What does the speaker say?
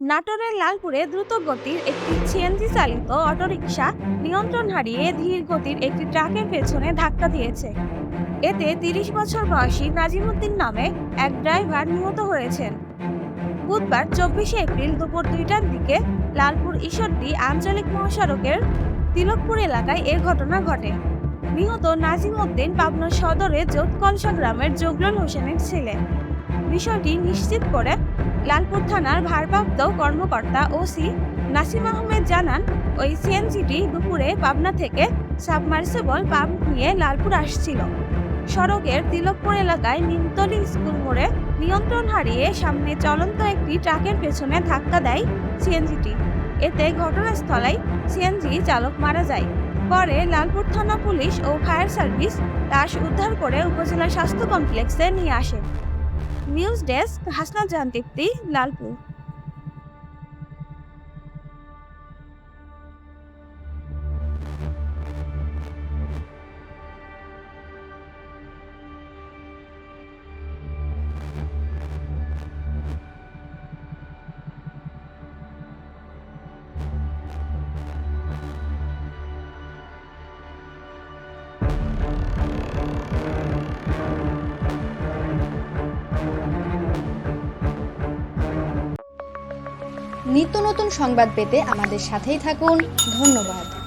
নাটোরের লালপুরে দ্রুত গতির একটি সিএনজি চালিত অটোরিকশা নিয়ন্ত্রণ হারিয়ে ধীর গতির একটি ট্রাকের পেছনে ধাক্কা দিয়েছে। এতে তিরিশ বছর বয়সী নাজিমুদ্দিন নামে এক ড্রাইভার নিহত হয়েছেন। বুধবার চব্বিশে এপ্রিল দুপুর দুইটার দিকে লালপুর ঈশ্বরদী আঞ্চলিক মহাসড়কের তিলকপুর এলাকায় এ ঘটনা ঘটে। নিহত নাজিম উদ্দিন পাবনা সদরে জোতকলসা গ্রামের জগলুল হোসেনের ছেলে। বিষয়টি নিশ্চিত করে লালপুর থানার ভারপ্রাপ্ত কর্মকর্তা ওসি নাসিম আহমেদ জানান, ওই সিএনজিটি দুপুরে পাবনা থেকে সাবমার্সিবল পাম্প নিয়ে লালপুর আসছিল। সড়কের তিলকপুর এলাকায় নিমতলি স্কুল মোড়ে নিয়ন্ত্রণ হারিয়ে সামনে চলন্ত একটি ট্রাকের পেছনে ধাক্কা দেয় সিএনজিটি। এতে ঘটনাস্থলেই সিএনজি চালক মারা যায়। পরে লালপুর থানা পুলিশ ও ফায়ার সার্ভিস লাশ উদ্ধার করে উপজেলা স্বাস্থ্য কমপ্লেক্সে নিয়ে আসে। न्यूज़ डेस्क हसना जान देखती लालपुर। thank you নিত্য নতুন সংবাদ পেতে আমাদের সাথেই থাকুন। ধন্যবাদ।